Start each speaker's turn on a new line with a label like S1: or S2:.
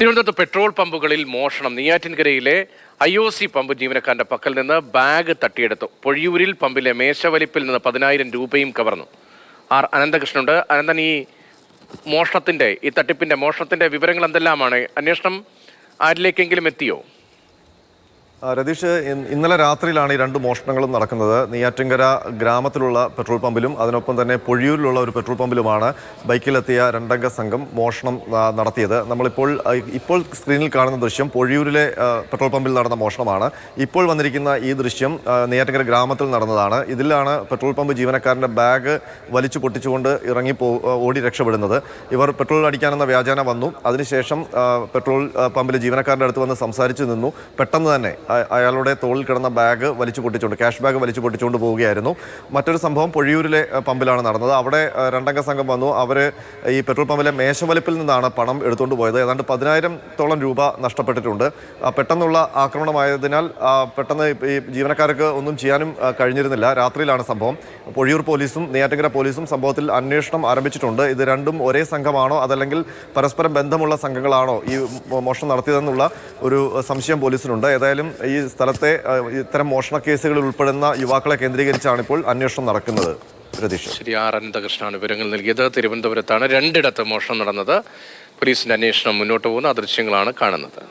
S1: തിരുവനന്തപുരത്ത് പെട്രോൾ പമ്പുകളിൽ മോഷണം. നെയ്യാറ്റിൻകരയിലെ ഐ ഒ സി പമ്പ് ജീവനക്കാരന്റെ പക്കൽ നിന്ന് ബാഗ് തട്ടിയെടുത്തു. പൊഴിയൂരിൽ പമ്പിലെ മേശവലിപ്പിൽ നിന്ന് പതിനായിരം രൂപയും കവർന്നു. ആർ അനന്തകൃഷ്ണനുണ്ട്. അനന്തൻ ഈ മോഷണത്തിന്റെ ഈ തട്ടിപ്പിന്റെ മോഷണത്തിന്റെ വിവരങ്ങൾ എന്തെല്ലാമാണ്? അന്വേഷണം ആരിലേക്കെങ്കിലും എത്തിയോ?
S2: രതീഷ് ഇന്നലെ രാത്രിയിലാണ് ഈ രണ്ട് മോഷണങ്ങളും നടക്കുന്നത്. നെയ്യാറ്റിൻകര ഗ്രാമത്തിലുള്ള പെട്രോൾ പമ്പിലും അതിനൊപ്പം തന്നെ പൊഴിയൂരിലുള്ള ഒരു പെട്രോൾ പമ്പിലുമാണ് ബൈക്കിലെത്തിയ രണ്ടംഗ സംഘം മോഷണം നടത്തിയത്. നമ്മളിപ്പോൾ ഇപ്പോൾ സ്ക്രീനിൽ കാണുന്ന ദൃശ്യം പൊഴിയൂരിലെ പെട്രോൾ പമ്പിൽ നടന്ന മോഷണമാണ്. ഇപ്പോൾ വന്നിരിക്കുന്ന ഈ ദൃശ്യം നെയ്യാറ്റിങ്കര ഗ്രാമത്തിൽ നടന്നതാണ്. ഇതിലാണ് പെട്രോൾ പമ്പ് ജീവനക്കാരന്റെ ബാഗ് വലിച്ചു പൊട്ടിച്ചുകൊണ്ട് ഇറങ്ങി ഓടി രക്ഷപ്പെടുന്നത്. ഇവർ പെട്രോൾ അടിക്കാനെന്ന വ്യാജാന വന്നു. അതിനുശേഷം പെട്രോൾ പമ്പിലെ ജീവനക്കാരന്റെ അടുത്ത് വന്ന് സംസാരിച്ചു നിന്നു. പെട്ടെന്ന് തന്നെ അയാളുടെ തോളിൽ കിടന്ന ബാഗ് വലിച്ചു പൊട്ടിച്ചുകൊണ്ട് ക്യാഷ് ബാഗ് വലിച്ചു പൊട്ടിച്ചുകൊണ്ട് പോവുകയായിരുന്നു. മറ്റൊരു സംഭവം പൊഴിയൂരിലെ പമ്പിലാണ് നടന്നത്. അവിടെ രണ്ടംഗ സംഘം വന്നു. അവർ ഈ പെട്രോൾ പമ്പിലെ മേശവലിപ്പിൽ നിന്നാണ് പണം എടുത്തുകൊണ്ട് പോയത്. ഏതാണ്ട് പതിനായിരത്തോളം രൂപ നഷ്ടപ്പെട്ടിട്ടുണ്ട്. പെട്ടെന്നുള്ള ആക്രമണമായതിനാൽ പെട്ടെന്ന് ഈ ജീവനക്കാർക്ക് ഒന്നും ചെയ്യാനും കഴിഞ്ഞിരുന്നില്ല. രാത്രിയിലാണ് സംഭവം. പൊഴിയൂർ പോലീസും നെയ്യാറ്റിങ്കര പോലീസും സംഭവത്തിൽ അന്വേഷണം ആരംഭിച്ചിട്ടുണ്ട്. ഇത് രണ്ടും ഒരേ സംഘമാണോ? അതല്ലെങ്കിൽ പരസ്പരം ബന്ധമുള്ള സംഘങ്ങളാണോ ഈ മോഷണം നടത്തിയതെന്നുള്ള ഒരു സംശയം പോലീസിനുണ്ട്. ഏതായാലും ഈ സ്ഥലത്തെ ഇത്തരം മോഷണ കേസുകളിൽ ഉൾപ്പെടുന്ന യുവാക്കളെ കേന്ദ്രീകരിച്ചാണ് ഇപ്പോൾ അന്വേഷണം നടക്കുന്നത്.
S1: ശ്രീ ആർ അനന്തകൃഷ്ണനാണ് വിവരങ്ങൾ നൽകിയത്. തിരുവനന്തപുരത്താണ് രണ്ടിടത്ത് മോഷണം നടന്നത്. പോലീസിന്റെ അന്വേഷണം മുന്നോട്ട് പോകുന്ന. അദൃശ്യങ്ങളാണ് ദൃശ്യങ്ങളാണ് കാണുന്നത്.